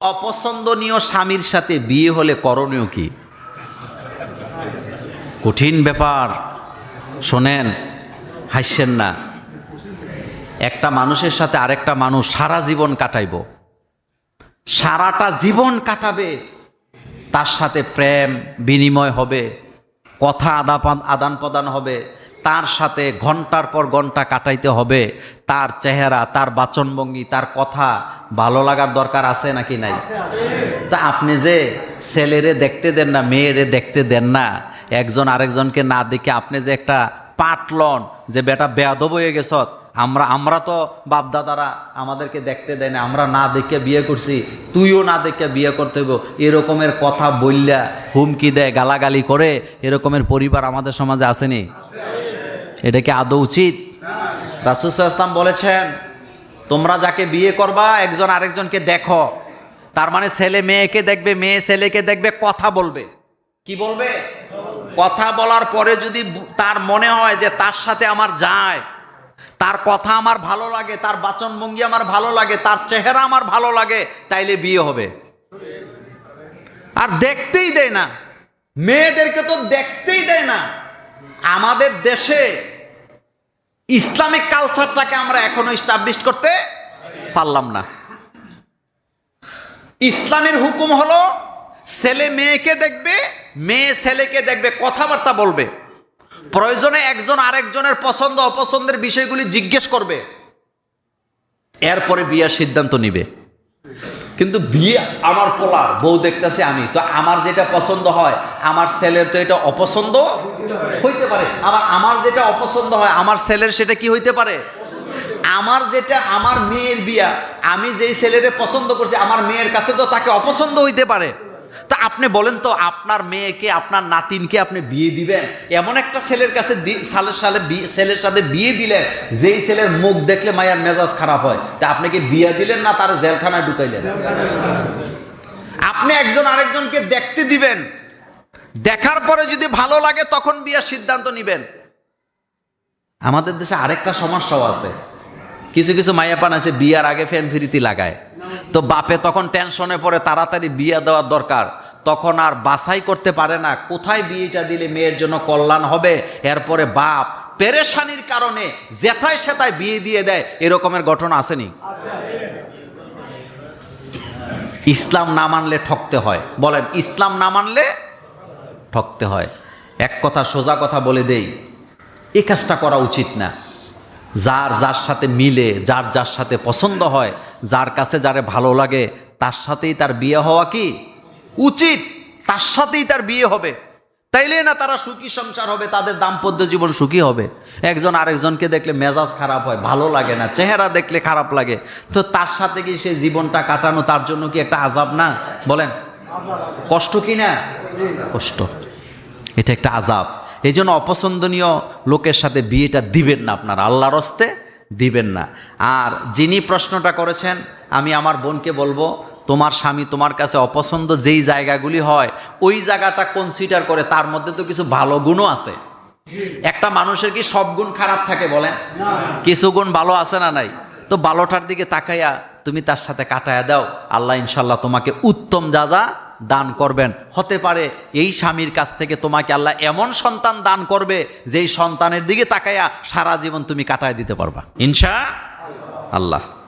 অপছন্দনীয় স্বামীর সাথে বিয়ে হলে করণীয় কি? কঠিন ব্যাপার। শোনেন হাসছেন না। একটা মানুষের সাথে আরেকটা মানুষ সারা জীবন কাটাইব। সারাটা জীবন কাটাবে। তার সাথে প্রেম, বিনিময় হবে। কথা আদান আদান প্রদান হবে। তার সাথে ঘণ্টার পর ঘণ্টা কাটাইতে হবে। তার চেহারা, তার বাচনভঙ্গি, তার কথা ভালো লাগার দরকার আছে নাকি নাই? তা আপনি যে ছেলেরে দেখতে দেন না, মেয়েরে দেখতে দেন না, একজন আরেকজনকে না দেখে আপনি যে একটা পাটলন, যে বেটা বেয়াদব হয়ে গেছ, আমরা আমরা তো বাপদাদারা আমাদেরকে দেখতে দেয় না, আমরা না দেখে বিয়ে করছি, তুইও না দেখে বিয়ে করতে হইব। এরকমের কথা বললা হুমকি দেয়, গালাগালি করে, এরকমের পরিবার আমাদের সমাজে আসেনি? এটা কি আদৌ উচিত? রাসুসাল্লাম বলেছেন, তোমরা যাকে বিয়ে করবা, একজন আরেকজনকে দেখো। তার মানে ছেলে মেয়েকে দেখবে, মেয়ে ছেলেকে দেখবে, কথা বলবে। কি বলবে? কথা বলার পরে যদি তার মনে হয় যে তার সাথে আমার যায়, তার কথা আমার ভালো লাগে, তার বাচনভঙ্গি আমার ভালো লাগে, তার চেহারা আমার ভালো লাগে, তাইলে বিয়ে হবে। আর দেখতেই দেয় না। মেয়েদেরকে তো দেখতেই দেয় না। আমাদের দেশে ইসলামিক কালচারটাকে আমরা এখনও স্টাবলিশ করতে পারলাম না। ইসলামের হুকুম হলো ছেলে মেয়েকে দেখবে, মেয়ে ছেলেকে দেখবে, কথাবার্তা বলবে। প্রয়োজনে একজন আরেকজনের পছন্দ, অপছন্দের বিষয়গুলি জিজ্ঞেস করবে। এরপরে বিয়ের সিদ্ধান্ত নিবে। কিন্তু বিয়ে আমার পোলার, বউ দেখতেছে আমি। তো আমার যেটা পছন্দ হয়, আমার ছেলের তো এটা অপছন্দ? হইতে পারে। আবার আমার যেটা অপছন্দ হয়, আমার ছেলের সেটা কি হইতে পারে? আমার যেটা, আমার মেয়ের বিয়া, আমি যেই ছেলেরে পছন্দ করছি, আমার মেয়ের কাছে তো তাকে অপছন্দ হইতে পারে। তা আপনি বলেন তো, আপনার মেয়েকে, আপনার নাতিনকে আপনি বিয়ে দিবেন? এমন একটা ছেলের কাছে সালের সালে ছেলের সাথে বিয়ে দিলেন, যেই ছেলের মুখ দেখলে মায়ার মেজাজ খারাপ হয়। তা আপনি কি বিয়ে দিলেন না তার জেলখানায় ঢুকাইলেন? আপনি একজন আরেকজনকে দেখতে দিবেন। দেখার পরে যদি ভালো লাগে, তখন বিয়ের সিদ্ধান্ত নিবেন। আমাদের দেশে আরেকটা সমস্যাও আছে। কিছু কিছু মায়াপান আছে, বিয়ার আগে ফ্যান ফিরিতি লাগায়। তো বাপে তখন টেনশনে পড়ে, তাড়াতাড়ি বিয়ে দেওয়ার দরকার। তখন আর বাছাই করতে পারে না, কোথায় বিয়েটা দিলে মেয়ের জন্য কল্যাণ হবে? এরপরে বাপ পেরেশানির কারণে যেথায় সেথায় বিয়ে দিয়ে দেয়, এরকমের ঘটনা আসেনি। ইসলাম না মানলে ঠকতে হয়। বলেন, ইসলাম না মানলে ঠকতে হয়। এক কথা সোজা কথা বলে দেই এই কাজটা করা উচিত না। যার যার সাথে মিলে, যার যার সাথে পছন্দ হয়, যার কাছে যারে ভালো লাগে, তার সাথেই তার বিয়ে হওয়া কি? উচিত। তার সাথেই তার বিয়ে হবে। তাইলে না তারা সুখী সংসার হবে, তাদের দাম্পত্য জীবন সুখী হবে। একজন আরেকজনকে দেখলে মেজাজ খারাপ হয়, ভালো লাগে না, চেহারা দেখলে খারাপ লাগে। তো তার সাথে কি সে জীবনটা কাটানো, তার জন্য কি একটা আজাব না? বলেন। কষ্ট কি না? কষ্ট। এটা একটা আজাব এই জন্য অপছন্দনীয় লোকের সাথে বিয়েটা দিবেন না আপনার। আল্লাহর হস্তে দিবেন না। আর যিনি প্রশ্নটা করেছেন, আমি আমার বোনকে বলব, তোমার স্বামী তোমার কাছে অপছন্দ যেই জায়গাগুলি হয়, ওই জায়গাটা কনসিডার করে, তার মধ্যে তো কিছু ভালো গুণও আছে। একটা মানুষের কি সব গুণ খারাপ থাকে বলেন? কিছু গুণ ভালো আছে না নাই? তো ভালোটার দিকে তাকাইয়া তুমি তার সাথে কাটায়া দাও। আল্লাহ ইনশাল্লাহ তোমাকে উত্তম যা যা দান করবেন। হতে পারে এই স্বামীর কাছ থেকে তোমাকে আল্লাহ এমন সন্তান দান করবে, যেই সন্তানের দিকে তাকাইয়া সারা জীবন তুমি কাটায় দিতে পারবা। ইনশা আল্লাহ।